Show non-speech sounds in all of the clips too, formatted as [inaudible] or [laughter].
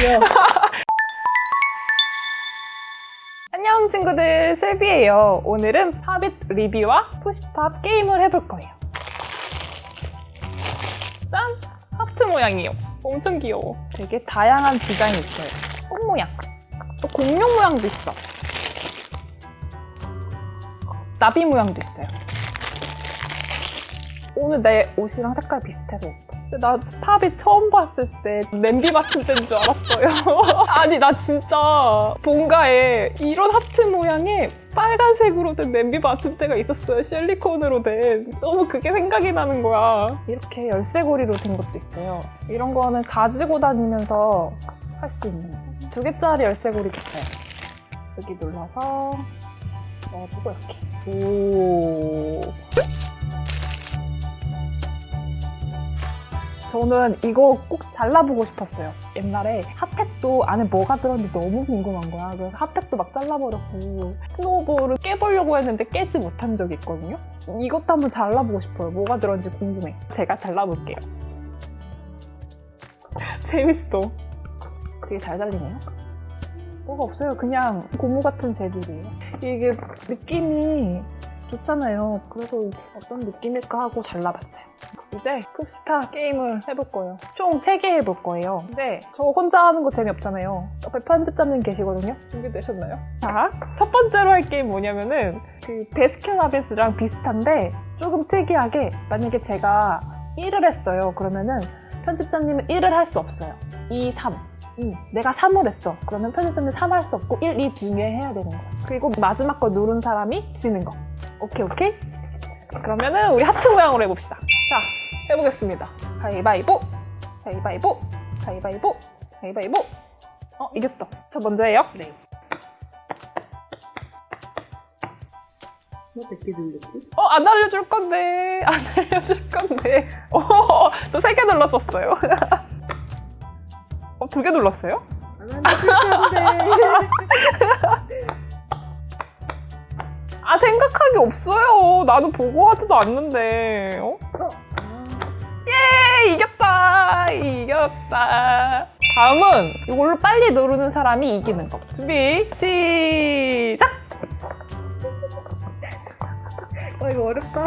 귀여워. [laughs] 안녕 친구들 슬비예요. 오늘은 팝잇 리뷰와 푸시팝 게임을 해볼 거예요. 짠! 하트 모양이에요. 엄청 귀여워. 되게 다양한 디자인이 있어요. 꽃 모양. 또 공룡 모양도 있어. 나비 모양도 있어요. 오늘 내 옷이랑 색깔 비슷해서 나 팝이 처음 봤을 때 냄비 맡은 때인 줄 알았어요. [laughs] 아니 나 진짜 본가에 이런 하트 모양의 빨간색으로 된 냄비 때가 있었어요. 실리콘으로 된. 너무 그게 생각이 나는 거야. 이렇게 열쇠고리로 된 것도 있어요. 이런 거는 가지고 다니면서 할 수 있는 두 개짜리 열쇠고리도 있어요. 여기 눌러서 넣어주고 이렇게. 오. 저는 이거 꼭 잘라보고 싶었어요. 옛날에 핫팩도 안에 뭐가 들었는지 너무 궁금한 거야. 그래서 핫팩도 막 잘라버렸고 스노우볼을 깨보려고 했는데 깨지 못한 적이 있거든요. 이것도 한번 잘라보고 싶어요. 뭐가 들었는지 궁금해. 제가 잘라볼게요. [laughs] 재밌어. 되게 잘 잘리네요. 뭐가 없어요. 그냥 고무 같은 재질이에요. 이게 느낌이 좋잖아요. 그래서 어떤 느낌일까 하고 잘라봤어요. 이제 푸스타 게임을 해볼 거예요. 총 3개 해볼 거예요. 근데 저 혼자 하는 거 재미없잖아요. 옆에 편집자님 계시거든요. 준비되셨나요? 자, 첫 번째로 할 게임 뭐냐면은 그 베스킨라빈스랑 비슷한데 조금 특이하게 만약에 제가 1을 했어요. 그러면은 편집자님은 1을 할 수 없어요. 2, 3. 음, 내가 3을 했어. 그러면 편집자님 3할 수 없고 1, 2 중에 해야 되는 거야. 그리고 마지막 거 누른 사람이 지는 거. 오케이, 오케이? 그러면은 우리 하트 모양으로 해봅시다. 자, 해보겠습니다. 가위바위보, 가위바위보, 가위바위보, 가위바위보. 어, 이겼다. 저 먼저 해요. 네. 뭐 100개 눌렀지? 어, 안 알려줄 건데. 안 알려줄 건데. 어, 저 세 개 눌렀었어요. 어, 두 개 눌렀어요? 안. 아, 생각한 게 없어요. 나는 보고 하지도 않는데. 어? 아, 예, 이겼다. 다음은 이걸로 빨리 누르는 사람이 이기는 거. 준비, 시작! 어, 이거 어렵다.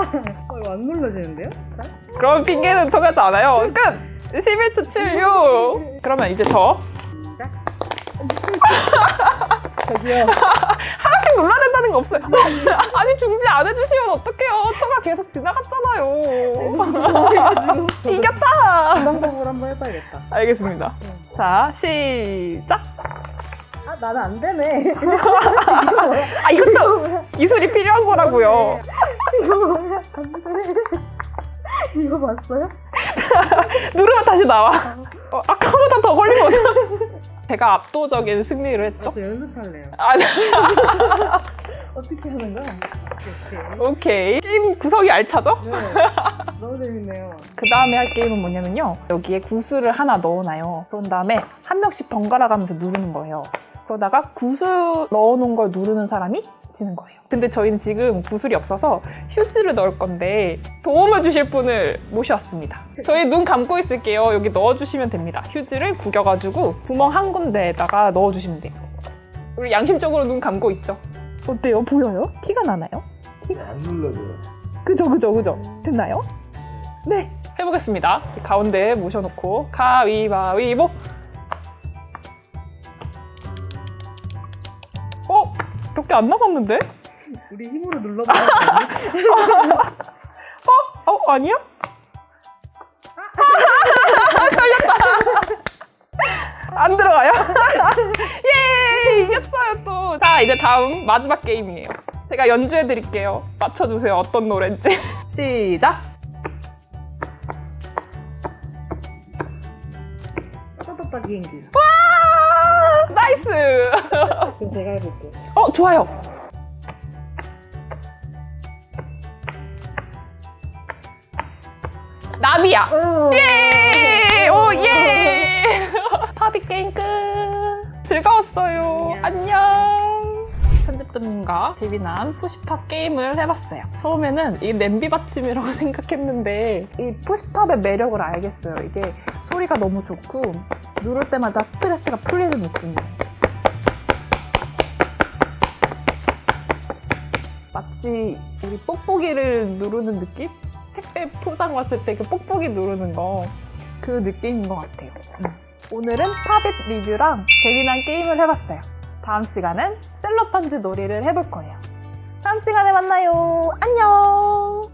어, 이거 안 눌러지는데요? 자? 그럼 핑계는 통하지 않아요. 끝! 11초 76. 그러면 이제 저. 시작. [laughs] 저기요. [laughs] 하나씩 눌러야 된다는 거 없어요. [laughs] 아니, 준비 안 해주시면 어떡해요. 초가 계속 지나갔잖아요. 이겼다! 이 방법으로 한번 해봐야겠다. 알겠습니다. 자, 시작! 아, 나는 안 되네. [laughs] 아, 이것도 기술이 필요한 거라고요. 이거 뭐야? 안 돼. 이거 봤어요? 누르면 다시 나와. 어, 아까보다 더 걸리면 어떡해. 제가 압도적인 승리를 했죠. 저 연습할래요. 아, 네. [laughs] 어떻게 하는 거야? 오케이. 오케이. 게임 구성이 알차죠? 네. 너무 재밌네요. 그 다음에 할 게임은 뭐냐면요. 여기에 구슬을 하나 넣어놔요. 그런 다음에 한 명씩 번갈아 가면서 누르는 거예요. 그러다가 구슬 넣어놓은 걸 누르는 사람이 지는 거예요. 근데 저희는 지금 구슬이 없어서 휴지를 넣을 건데 도움을 주실 분을 모셔왔습니다. 저희 눈 감고 있을게요. 여기 넣어주시면 됩니다. 휴지를 구겨가지고 구멍 한 군데에다가 넣어주시면 돼요. 우리 양심적으로 눈 감고 있죠? 어때요? 보여요? 티가 나나요? 안 눌러줘요. 그죠, 그죠, 그죠. 됐나요? 네. 해보겠습니다. 가운데 모셔놓고 가위바위보. 몇 개 안 남았는데? 우리 힘으로 눌러봐야 되나? [laughs] 어? 아니야? 걸렸다. [laughs] 안 들어가요? [laughs] 예! 이겼어요 또. 자 이제 다음 마지막 게임이에요. 제가 연주해 드릴게요. 맞춰주세요 어떤 노래인지. 시작. 따따따 비행기. 와! 나이스. 그럼 제가 해볼게요. 어 좋아요. 나비야. 예! 오 예! [laughs] 파비 게임 끝. 즐거웠어요. 안녕. 편집자님과 재미난 푸시팝 게임을 해봤어요. 처음에는 이 냄비 받침이라고 [laughs] 생각했는데 이 푸시팝의 매력을 알겠어요. 이게 소리가 너무 좋고 누를 때마다 스트레스가 풀리는 느낌이에요. 마치 우리 뽁뽁이를 누르는 느낌? 택배 포장 왔을 때 그 뽁뽁이 누르는 거 그 느낌인 것 같아요. 음. 오늘은 팝잇 리뷰랑 재미난 게임을 해봤어요. 다음 시간은 셀로판즈 놀이를 해볼 거예요. 다음 시간에 만나요. 안녕!